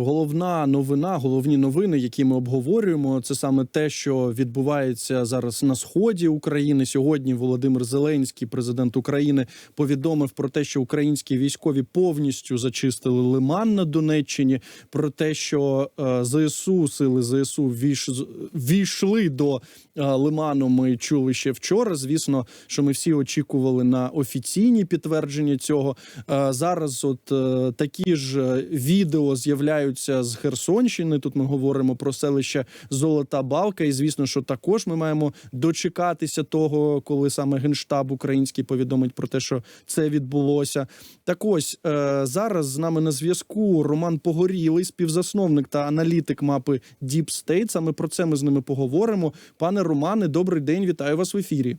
Головна новина, головні новини, які ми обговорюємо, це саме те, що відбувається зараз на сході України. Сьогодні Володимир Зеленський, президент України, повідомив про те, що українські військові повністю зачистили лиман на Донеччині. Про те, що е, ЗСУ сили ЗСУ війш, війшли до лиману. Ми чули ще вчора. Звісно, що ми всі очікували на офіційні підтвердження цього. Зараз, от е, такі ж е, відео з'являються з Херсонщини. Тут ми говоримо про селище Золота Балка. І звісно, що також ми маємо дочекатися того, коли саме генштаб український повідомить про те, що це відбулося. Так ось е, зараз з нами на зв'язку Роман Погорілий, співзасновник та аналітик мапи Deep State. Саме про це ми з ними поговоримо. Пане Романе, добрий день, вітаю вас в ефірі.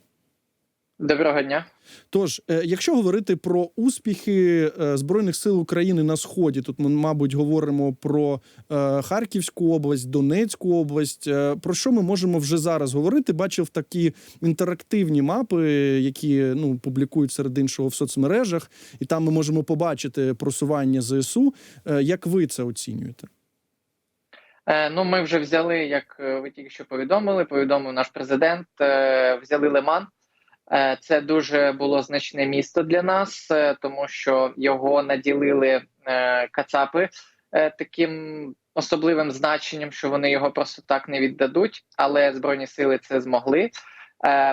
Доброго дня. Тож, е, якщо говорити про успіхи е, збройних сил України на сході, тут ми, мабуть, говоримо про е, Харківську область, Донецьку область. Про що ми можемо вже зараз говорити? Бачив такі інтерактивні мапи, які ну публікують серед іншого в соцмережах, і там ми можемо побачити просування ЗСУ. Як ви це оцінюєте? Е, ну, ми вже взяли, як е, ви тільки що повідомили, повідомив наш президент. е, Взяли Лиман. Це дуже було значне місто для нас, тому що його наділили кацапи таким особливим значенням, що вони його просто так не віддадуть. Але збройні сили це змогли.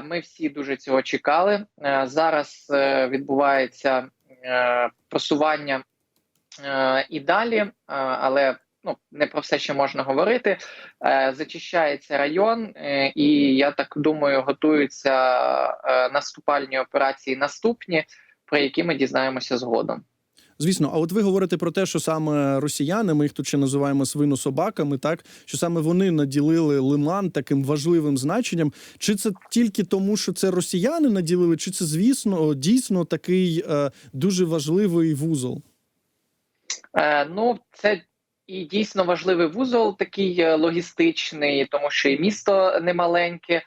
Ми всі дуже цього чекали. Зараз відбувається просування і далі, але ну не про все ще можна говорити. Е, Зачищається район, е, і я так думаю, готуються е, наступальні операції наступні, про які ми дізнаємося згодом. Звісно, а от ви говорите про те, що саме росіяни, ми їх тут ще називаємо свинособаками, так що саме вони наділили лиман таким важливим значенням. Чи це тільки тому, що це росіяни наділили, чи це звісно дійсно такий е, дуже важливий вузол? Е, ну, це і дійсно важливий вузол, такий е, логістичний, тому що і місто немаленьке,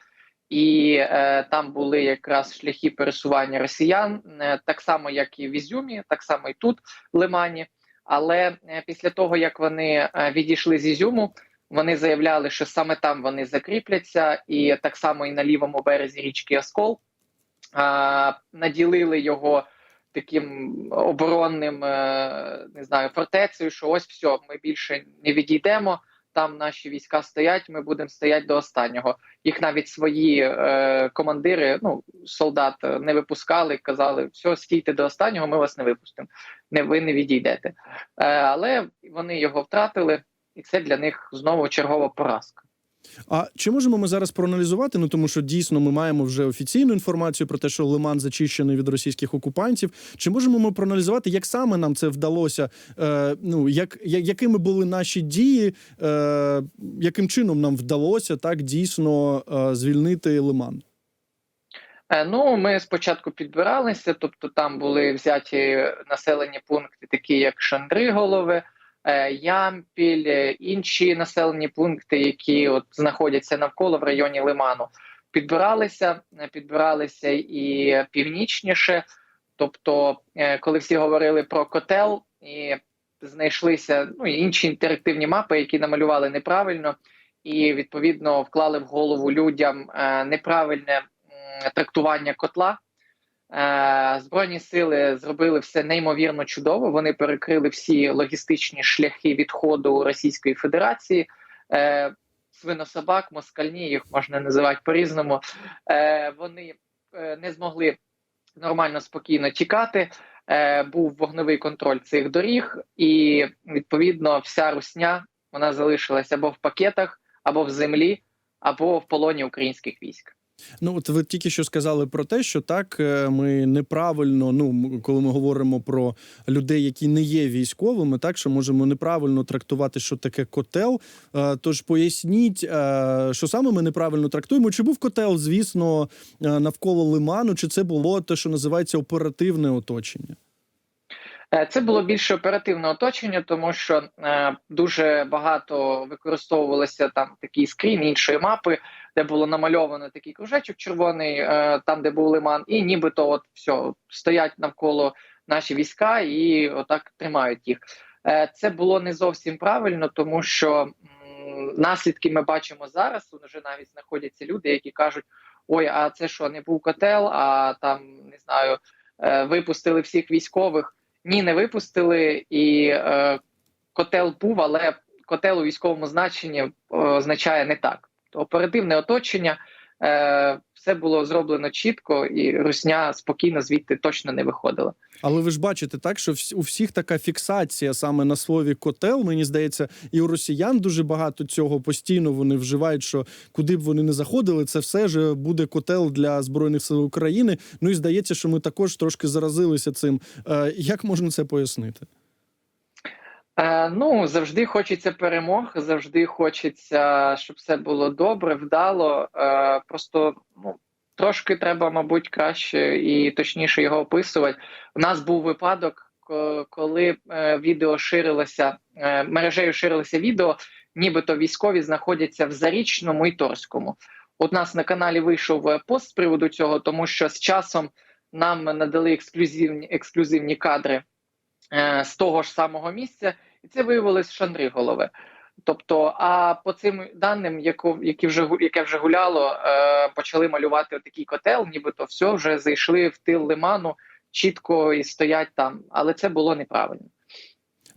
і е, там були якраз шляхи пересування росіян, е, так само, як і в Ізюмі, так само і тут, в Лимані. Але е, після того, як вони е, відійшли з Ізюму, вони заявляли, що саме там вони закріпляться, і так само і на лівому березі річки Оскол е, наділили його таким оборонним, е, не знаю, фортецею, що ось все, ми більше не відійдемо. Там наші війська стоять, ми будемо стояти до останнього. Їх навіть свої е, командири, ну солдат е, не випускали, казали, все, стійте до останнього, ми вас не випустимо. Не ви не відійдете. Е, але вони його втратили, і це для них знову чергова поразка. А чи можемо ми зараз проаналізувати? Ну тому що дійсно ми маємо вже офіційну інформацію про те, що Лиман зачищений від російських окупантів. Чи можемо ми проаналізувати, як саме нам це вдалося? Е, ну як, я- якими були наші дії, е, яким чином нам вдалося так дійсно е, звільнити Лиман? Е, Ну, ми спочатку підбиралися, тобто там були взяті населені пункти, такі як Шандриголове, Ямпіль, е, інші населені пункти, які от знаходяться навколо в районі Лиману. Підбиралися, е, підбиралися і північніше. Тобто, е, коли всі говорили про котел, і знайшлися ну, інші інтерактивні мапи, які намалювали неправильно, і відповідно вклали в голову людям е, неправильне трактування котла. Е, Збройні сили зробили все неймовірно чудово. Вони перекрили всі логістичні шляхи відходу Російської Федерації. Е, Свинособак, москальні, їх можна називати по-різному. Е, Вони не змогли нормально спокійно тікати. Був вогневий контроль цих доріг, і відповідно вся русня вона залишилася або в пакетах, або в землі, або в полоні українських військ. Ну, от ви тільки що сказали про те, що так е, ми неправильно, ну коли ми говоримо про людей, які не є військовими, так що можемо неправильно трактувати, що таке котел. Е, Тож поясніть, е, що саме ми неправильно трактуємо. Чи був котел, звісно, навколо лиману, чи це було те, що називається оперативне оточення? Е, Це було більше оперативне оточення, тому що е, дуже багато використовувалося там такий скрін іншої мапи, де було намальовано такий кружечок червоний, е, там де був лиман, і нібито от все стоять навколо наші війська і отак тримають їх. Це було не зовсім правильно, тому що наслідки ми бачимо зараз. Тут вже навіть знаходяться люди, які кажуть: ой, а це що, не був котел, а там не знаю, випустили всіх військових. Ні, не випустили, і е, котел був, але котел у військовому значенні е, означає не так. Оперативне оточення. Е, все було зроблено чітко, і русня спокійно звідти точно не виходила. Але ви ж бачите, так що у всіх така фіксація саме на слові котел. Мені здається, і у росіян дуже багато цього постійно вони вживають, що куди б вони не заходили, це все ж буде котел для збройних сил України. Ну і здається, що ми також трошки заразилися цим. Е, Як можна це пояснити? Е, ну завжди хочеться перемог, завжди хочеться, щоб все було добре, вдало. Е, просто ну трошки треба, мабуть, краще і точніше його описувати. У нас був випадок, коли е, відео ширилося, мережею ширилося відео, нібито військові знаходяться в Зарічному і Торському. У нас на каналі вийшов пост з приводу цього, тому що з часом нам надали ексклюзивні ексклюзивні кадри з того ж самого місця, і це виявилось Шандриголове. Тобто, а по цим даним, яку, які вже яке вже гуляло, е, почали малювати такий котел, нібито все вже зайшли в тил лиману чітко і стоять там. Але це було неправильно.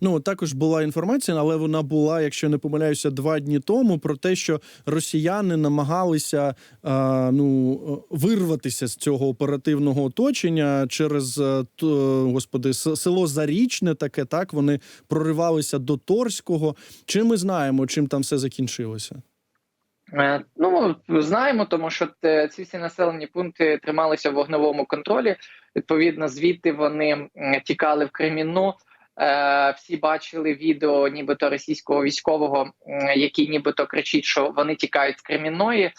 Ну також була інформація, але вона була, якщо не помиляюся, два дні тому про те, що росіяни намагалися а, ну е, вирватися з цього оперативного оточення через е, е, господи село Зарічне. Таке так вони проривалися до Торського. Чи ми знаємо, чим там все закінчилося? Е, Ну знаємо, тому що ці всі населені пункти трималися в вогневому контролі. Відповідно, звідти вони тікали в Кремінну. Е, Всі бачили відео, нібито російського військового, який нібито кричить, що вони тікають з Кремінної. Е,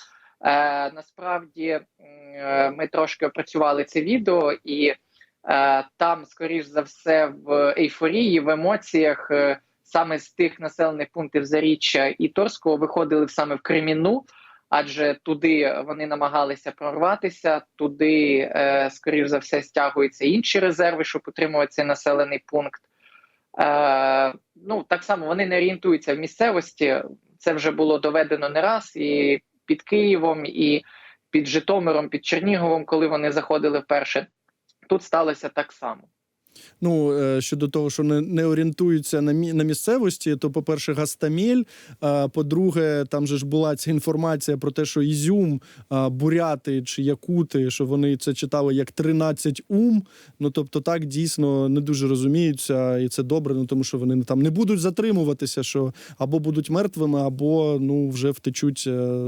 Насправді е, ми трошки опрацювали це відео, і там, скоріш за все, в ейфорії, в емоціях. саме з тих населених пунктів Заріччя і Торського виходили саме в Кремінну, адже туди вони намагалися прорватися, туди, скоріш за все, стягуються інші резерви, щоб утримувати цей населений пункт. Е, ну так само вони не орієнтуються в місцевості. Це вже було доведено не раз і під Києвом, і під Житомиром, під Черніговом, коли вони заходили вперше. Тут сталося так само. Ну е, щодо того, що не, не орієнтуються на мі, на місцевості, то по-перше, Гастамель. А по-друге, там же ж була ця інформація про те, що Ізюм, буряти чи якути, що вони це читали як 13 ум. Ну тобто, так дійсно не дуже розуміються, і це добре. Ну тому що вони там не будуть затримуватися, що або будуть мертвими, або ну вже втечуть е,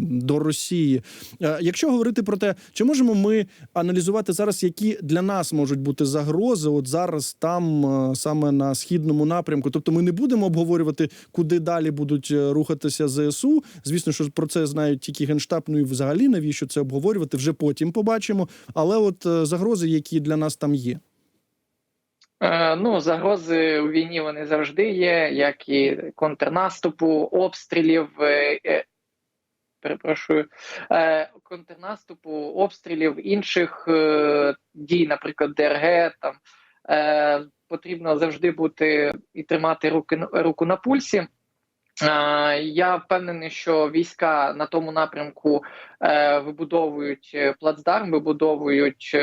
до Росії. Е, Якщо говорити про те, чи можемо ми аналізувати зараз, які для нас можуть бути загрози, от зараз там е, саме на східному напрямку. Тобто, ми не будемо обговорювати, куди далі будуть е, рухатися ЗСУ. Звісно, що про це знають тільки генштаб. Ну і взагалі навіщо це обговорювати? Вже потім побачимо. Але от е, загрози, які для нас там є. Ну, загрози у війні вони завжди є, як і контрнаступу, обстрілів. Перепрошую, е, контрнаступу, обстрілів інших е, дій, наприклад, ДРГ. Там е, потрібно завжди бути і тримати руки руку на пульсі. Я впевнений, що війська на тому напрямку вибудовують плацдарм, вибудовують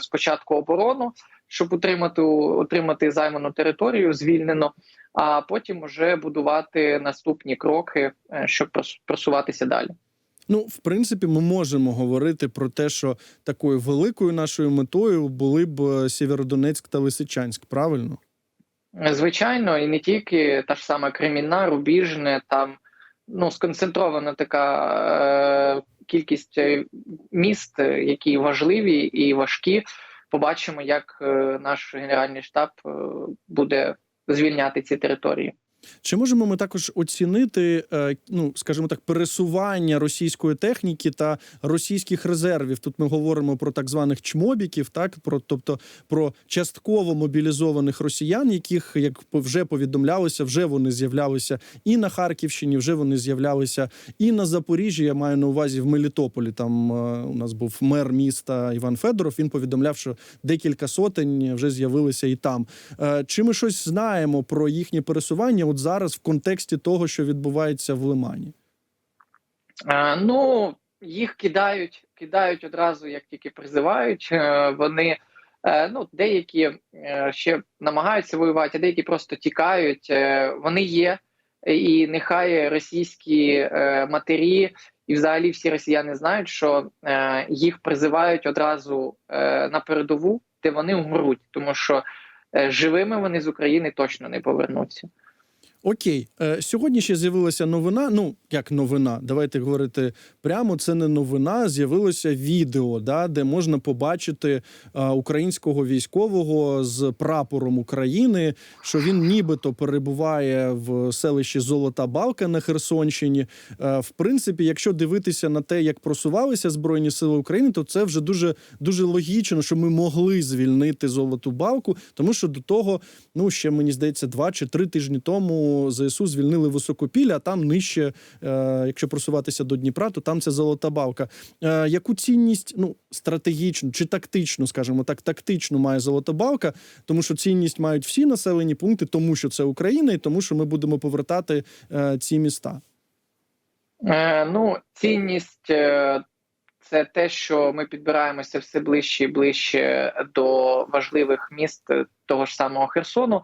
спочатку оборону, щоб утримати отримати займану територію звільнено, а потім вже будувати наступні кроки, е, щоб прос- просуватися далі. Ну, в принципі, ми можемо говорити про те, що такою великою нашою метою були б е, Сєвєродонецьк та Лисичанськ, правильно? Е, Звичайно, і не тільки та ж сама Кремінна, Рубіжне, там ну сконцентрована така е, кількість міст, які важливі і важкі. Побачимо, як е, наш генеральний штаб е, буде звільняти ці території. Чи можемо ми також оцінити, е, ну скажімо так, пересування російської техніки та російських резервів? Тут ми говоримо про так званих чмобіків, так про тобто про частково мобілізованих росіян, яких як вже повідомлялося, вже вони з'являлися і на Харківщині, вже вони з'являлися і на Запоріжжі. Я маю на увазі в Мелітополі. Там е, у нас був мер міста Іван Федоров. Він повідомляв, що декілька сотень вже з'явилися і там. Е, Чи ми щось знаємо про їхнє пересування? От зараз в контексті того, що відбувається в Лимані? Е, Ну, їх кидають, кидають одразу, як тільки призивають. Е, Вони е, ну, деякі ще намагаються воювати, а деякі просто тікають. Вони є, і нехай російські матері і взагалі всі росіяни знають, що е, їх призивають одразу е, на передову, де вони умруть, тому що е, живими вони з України точно не повернуться. Окей, Е, сьогодні ще з'явилася новина. Ну як новина, давайте говорити прямо. Це не новина. З'явилося відео, да, де можна побачити е, українського військового з прапором України, що він нібито перебуває в селищі Золота Балка на Херсонщині. Е, в принципі, якщо дивитися на те, як просувалися збройні сили України, то це вже дуже дуже логічно, що ми могли звільнити золоту балку, тому що до того, ну ще мені здається, два чи три тижні тому ЗСУ звільнили високопілля, а там нижче, е, якщо просуватися до Дніпра, то там це золота балка. Е, яку цінність, ну стратегічну чи тактичну, скажімо так, тактичну має золота балка, тому що цінність мають всі населені пункти, тому що це Україна, і тому що ми будемо повертати е, ці міста. Е, ну, цінність це те, що ми підбираємося все ближче і ближче до важливих міст того ж самого Херсону.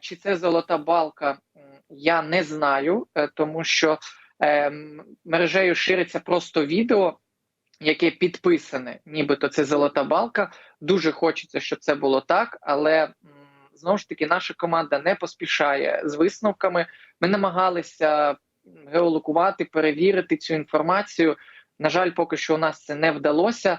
Чи це золота балка? Я не знаю, е, тому що е, мережею шириться просто відео, яке підписане, нібито це золота балка. Дуже хочеться, щоб це було так, але знову ж таки наша команда не поспішає з висновками. Ми намагалися геолокувати, перевірити цю інформацію. На жаль, поки що у нас це не вдалося.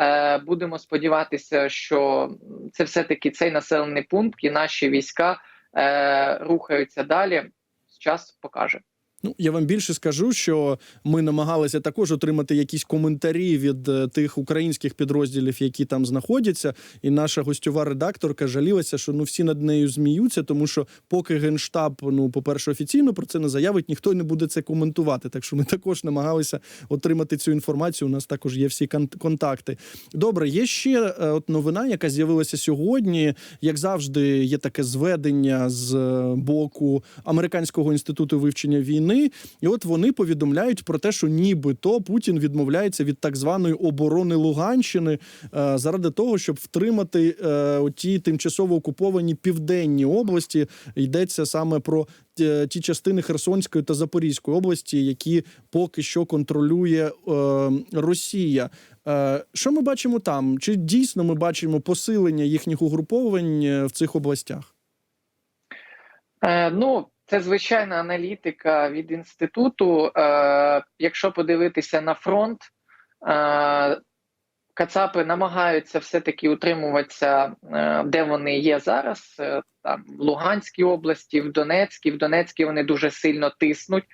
Е, Будемо сподіватися, що це все-таки цей населений пункт і наші війська е, рухаються далі. Час покаже. Ну, я вам більше скажу, що ми намагалися також отримати якісь коментарі від е, тих українських підрозділів, які там знаходяться. І наша гостьова редакторка жалілася, що ну всі над нею зміються, тому що поки генштаб, ну, по-перше, офіційно про це не заявить, ніхто не буде це коментувати. Так що ми також намагалися отримати цю інформацію. У нас також є всі контакти. Добре, є ще е, от новина, яка з'явилася сьогодні. Як завжди, є таке зведення з е, боку американського інституту вивчення війни. І от вони повідомляють про те, що нібито Путін відмовляється від так званої оборони Луганщини е, заради того, щоб втримати е, ті тимчасово окуповані південні області. Йдеться саме про е, ті частини Херсонської та Запорізької області, які поки що контролює Росія. Що ми бачимо там? Чи дійсно ми бачимо посилення їхніх угруповань в цих областях? Ну, це звичайна аналітика від інституту. Е, якщо подивитися на фронт, е, Кацапи намагаються все-таки утримуватися, е, де вони є зараз, е, там в Луганській області, в Донецькій. В Донецькій вони дуже сильно тиснуть.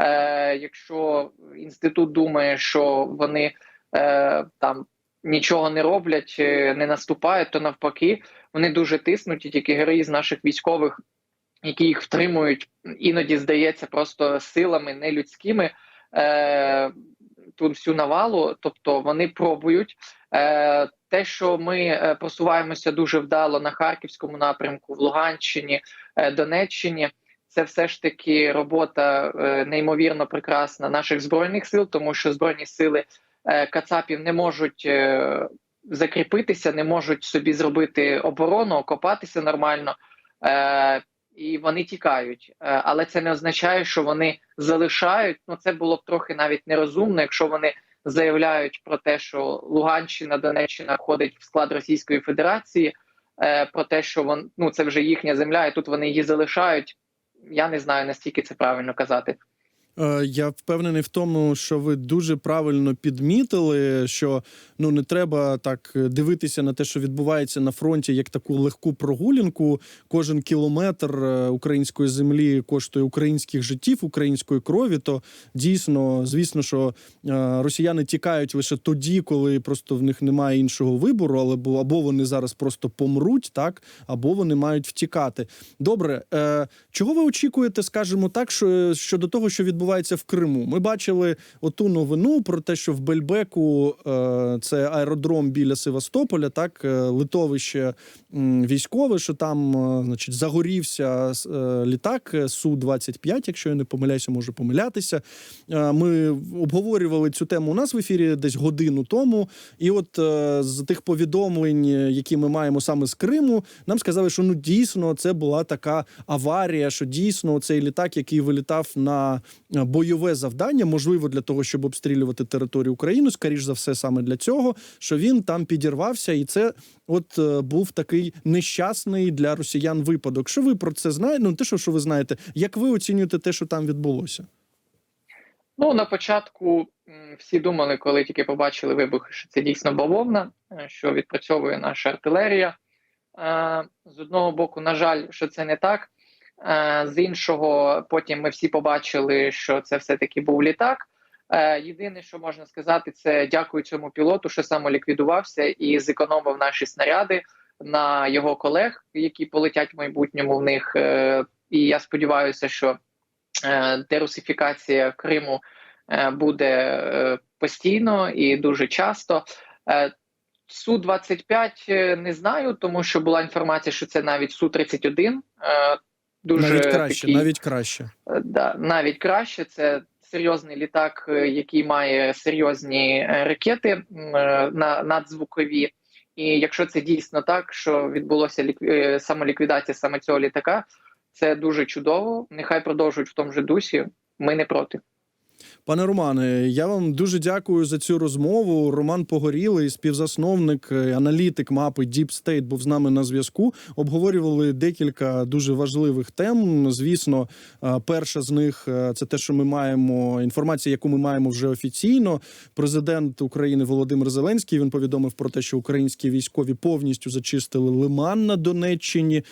Е, якщо інститут думає, що вони е, там нічого не роблять, е, не наступають, то навпаки, вони дуже тиснуть, і тільки герої з наших військових, які їх втримують, іноді здається, просто силами нелюдськими. Е, Тут всю навалу, тобто вони пробують Е, те, що ми е, просуваємося дуже вдало на харківському напрямку, в Луганщині, е, Донеччині. Це все ж таки робота е, неймовірно прекрасна наших збройних сил, тому що збройні сили Кацапів не можуть закріпитися, не можуть собі зробити оборону, окопатися нормально, і вони тікають. Е, але це не означає, що вони залишають. Ну це було б трохи навіть нерозумно, якщо вони заявляють про те, що Луганщина, Донеччина входить в склад Російської Федерації, е, про те, що вон, ну, це вже їхня земля, і тут вони її залишають. Я не знаю наскільки це правильно казати. Е, Я впевнений в тому, що ви дуже правильно підмітили, що ну не треба так дивитися на те, що відбувається на фронті, як таку легку прогулянку. Кожен кілометр е, української землі коштує українських життів, української крові. То дійсно, звісно, що е, росіяни тікають лише тоді, коли просто в них немає іншого вибору, але або вони зараз просто помруть, так або вони мають втікати. Добре, е, чого ви очікуєте, скажімо так, що щодо того, що відбувається в Криму? Ми бачили оту новину про те, що в Бельбеку е, це аеродром біля Севастополя, так е, литовище військове, що там, е, значить, загорівся літак су 25 якщо я не помиляюся, можу помилятися. Ми обговорювали цю тему у нас в ефірі десь годину тому. І от з тих повідомлень, які ми маємо саме з Криму, нам сказали, що ну дійсно це була така аварія, що дійсно цей літак, який вилітав на бойове завдання, можливо, для того, щоб обстрілювати територію України, скоріш за все, саме для цього, що він там підірвався, і це от е, був такий нещасний для росіян випадок. Що ви про це знаєте? Ну те, що, що ви знаєте, як ви оцінюєте те, що там відбулося? Ну, на початку всі думали, коли тільки побачили вибух, що це дійсно бавовна, е, що відпрацьовує наша артилерія. Е, З одного боку, на жаль, що це не так. Е, З іншого, потім ми всі побачили, що це все-таки був літак. Е, Єдине, що можна сказати, це дякую цьому пілоту, що самоліквідувався і зекономив наші снаряди на його колег, які полетять в майбутньому в них. Е, І я сподіваюся, що дерусифікація Криму буде постійно і дуже часто. Су 25 е, не знаю, тому що була інформація, що це навіть су 31 е, Дуже навіть краще, такий, навіть краще. е, да, навіть краще. Це серйозний літак, е, який має серйозні е, ракети на надзвукові. І якщо це дійсно так, що відбулося лікві... самоліквідація саме цього літака, це дуже чудово. Нехай продовжують в тому же дусі. Ми не проти. Пане Романе, я вам дуже дякую за цю розмову. Роман Погорілий, співзасновник, е, аналітик мапи Deep State, був з нами на зв'язку. Обговорювали декілька дуже важливих тем. Звісно, е, перша з них е, це те, що ми маємо інформація, яку ми маємо вже офіційно. Президент України Володимир Зеленський він повідомив про те, що українські військові повністю зачистили лиман на Донеччині.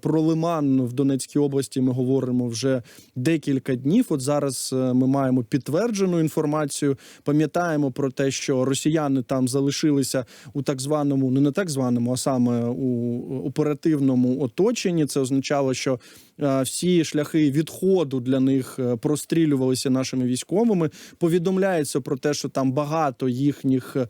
Про лиман в Донецькій області ми говоримо вже декілька днів. От зараз ми маємо підтверджену інформацію. Пам'ятаємо про те, що росіяни там залишилися у так званому, не на так званому, а саме у оперативному оточенні. Це означало, що всі шляхи відходу для них е, прострілювалися нашими військовими. Повідомляється про те, що там багато їхніх е,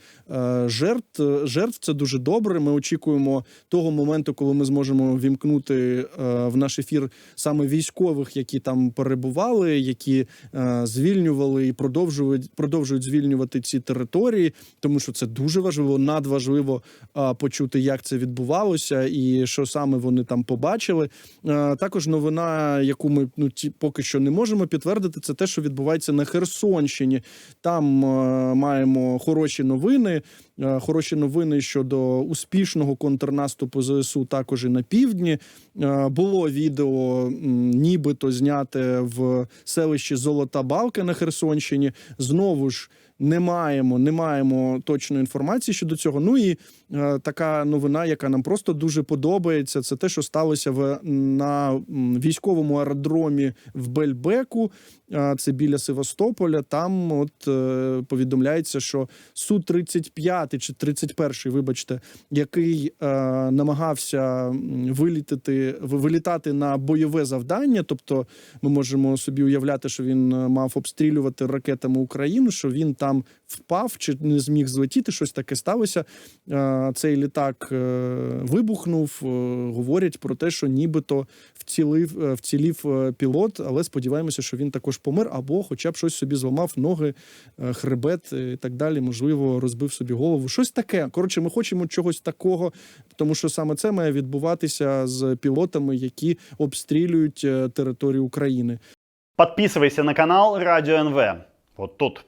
жертв. Жертв це дуже добре. Ми очікуємо того моменту, коли ми зможемо вімкнути е, в наш ефір саме військових, які там перебували, які е, звільнювали і продовжують продовжують звільнювати ці території, тому що це дуже важливо, надважливо е, почути, як це відбувалося, і що саме вони там побачили. Е, також новина, яку ми ну ті поки що не можемо підтвердити, це те, що відбувається на Херсонщині. Там е, маємо хороші новини. Е, Хороші новини щодо успішного контрнаступу ЗСУ також і на півдні. Е, Було відео, нібито зняте в селищі Золота Балка на Херсонщині. Знову ж не маємо, не маємо точної інформації щодо цього. Ну і е, така новина, яка нам просто дуже подобається, це те, що сталося в на військовому аеродромі в Бельбеку. Е, Це біля Севастополя. Там от е, повідомляється, що су 35 чи 31, вибачте, який е, намагався вилітати вилітати на бойове завдання. Тобто, ми можемо собі уявляти, що він е, мав обстрілювати ракетами Україну, що він там впав чи не зміг злетіти. Щось таке сталося. Е, Цей літак е, вибухнув. Е, Говорять про те, що нібито вцілив вцілів пілот, але сподіваємося, що він також помер, або хоча б щось собі зламав ноги, хребет і так далі. Можливо, розбив собі голову. Щось таке. Коротше, ми хочемо чогось такого, тому що саме це має відбуватися з пілотами, які обстрілюють територію України. Подписывайся на канал Радио НВ. Вот тут.